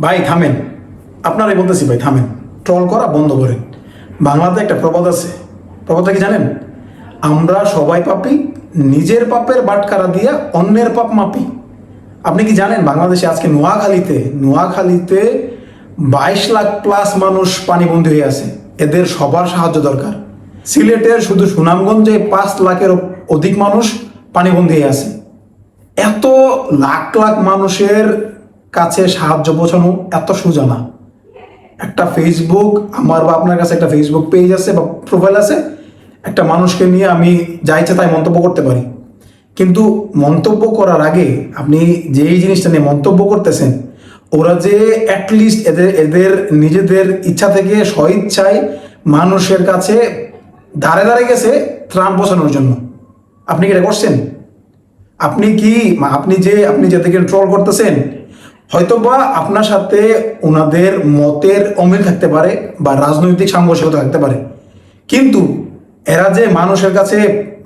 ভাই, থামেন। আপনারাই বলতেছি ভাই, থামেন। ট্রল করা বন্ধ করেন। বাংলাতে একটা প্রবাদ আছে। প্রবাদটা কি জানেন? আমরা সবাই পাপি, নিজের পাপের বাটকারা দিয়ে অন্যের পাপ মাপি। আপনি কি জানেন বাংলাদেশে আজকে নোয়াখালীতে নোয়াখালীতে বাইশ লাখ প্লাস মানুষ পানিবন্দী হয়ে আছে। এদের সবার সাহায্য দরকার। সিলেটের শুধু সুনামগঞ্জে পাঁচ লাখের অধিক মানুষ পানিবন্দী আছে। এত লাখ লাখ মানুষের কাছে সাহায্য পৌঁছানো এত সোজা না একটা ফেসবুক আমার বা আপনার কাছে একটা ফেসবুক পেজ আছে বা প্রোফাইল আছে, একটা মানুষকে নিয়ে আমি যা ইচ্ছা তাই মন্তব্য করতে পারি। কিন্তু মন্তব্য করার আগে আপনি যেই জিনিসটা নিয়ে মন্তব্য করতেছেন, ওরা যে অ্যাটলিস্ট এদের এদের নিজেদের ইচ্ছা থেকে স্বইচ্ছায় মানুষের কাছে দাঁড়ে ধারে গেছে ত্রাণ পৌঁছানোর জন্য। আপনি কি এটা করছেন? আপনি কি আপনি যে, আপনি যাদেরকে ট্রল করতেছেন, হয়তোবা আপনার সাথে ওনাদের মতের অমিল থাকতে পারে বা রাজনৈতিক সাংঘর্ষিকতা থাকতে পারে। কিন্তু এরা যে মানুষের কাছে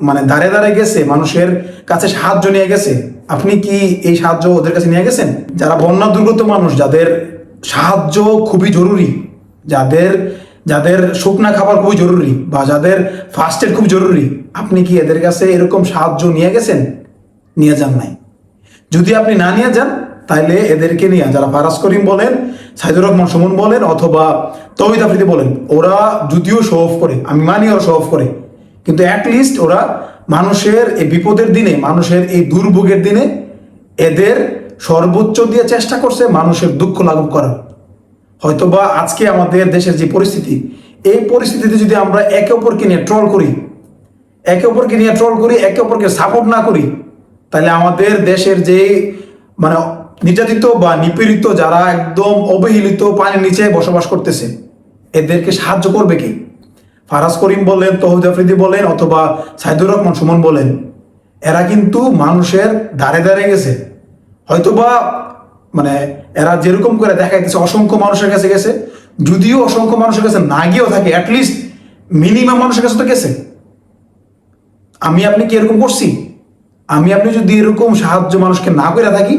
মানে দাঁড়ে দাঁড়ে গেছে, মানুষের কাছে সাহায্য নিয়ে গেছে, আপনি কি এই সাহায্য ওদের কাছে নিয়ে গেছেন? যারা বন্যা দুর্গত মানুষ, যাদের সাহায্য খুবই জরুরি, যাদের যাদের শুকনা খাবার খুবই জরুরি বা যাদের ফার্স্ট এড খুব জরুরি, আপনি কি এদের কাছে এরকম সাহায্য নিয়ে গেছেন? নিয়ে যান নাই। যদি আপনি না নিয়ে যান তাহলে এদেরকে নিয়ে, যারা ফারাজ করিম বলেন, সাইদুর রহমান সুমন বলেন, অথবা তহিদ আফ্রিদি বলেন, ওরা যদিও শো অফ করে, আমি মানি ওরা শো অফ করে, কিন্তু অ্যাটলিস্ট ওরা মানুষের এই বিপদের দিনে, মানুষের এই দুর্ভোগের দিনে এদের সর্বোচ্চ দিয়ে চেষ্টা করছে মানুষের দুঃখ লাঘব করার। হয়তোবা আজকে আমাদের দেশের যে পরিস্থিতি, এই পরিস্থিতিতে যদি আমরা একে অপরকে নিয়ে ট্রল করি, একে অপরকে নিয়ে ট্রল করি, একে অপরকে সাপোর্ট না করি, তাহলে আমাদের দেশের যে মানে নির্যাতিত বা নিপীড়িত যারা একদম অবহেলিত পানির নিচে বসবাস করতেছে, এদেরকে সাহায্য করবে কি? ফারাজ করিম বলেন তহিদ আফ্রিদি বলেন অথবা সাইদুর রহমান সুমন বলেন, এরা কিন্তু মানুষের দাঁড়ে দাঁড়িয়ে গেছে। হয়তোবা মানে এরা যেরকম করে দেখা গেছে অসংখ্য মানুষের কাছে গেছে, যদিও অসংখ্য মানুষের কাছে না গিয়েও থাকে অ্যাটলিস্ট মিনিমাম মানুষের কাছে তো গেছে। আমি আপনি কি এরকম করছি? আমি আপনি যদি এরকম সাহায্য মানুষকে না করে থাকি,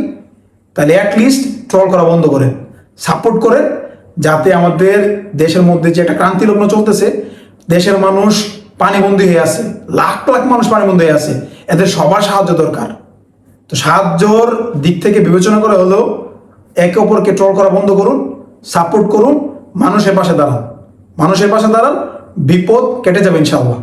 তাহলে অ্যাটলিস্ট ট্রল করা বন্ধ করেন সাপোর্ট করেন, যাতে আমাদের দেশের মধ্যে যে একটা ক্রান্তি লগ্ন চলতেছে, দেশের মানুষ পানিবন্দী হয়ে আছে, লাখ লাখ মানুষ পানিবন্দী হয়ে আছে, এদের সবার সাহায্য দরকার। তো সাহায্যর দিক থেকে বিবেচনা করে হলেও একে অপরকে ট্রল করা বন্ধ করুন সাপোর্ট করুন, মানুষের পাশে দাঁড়ান। মানুষের পাশে দাঁড়ান, বিপদ কেটে যাবে ইনশাআল্লাহ।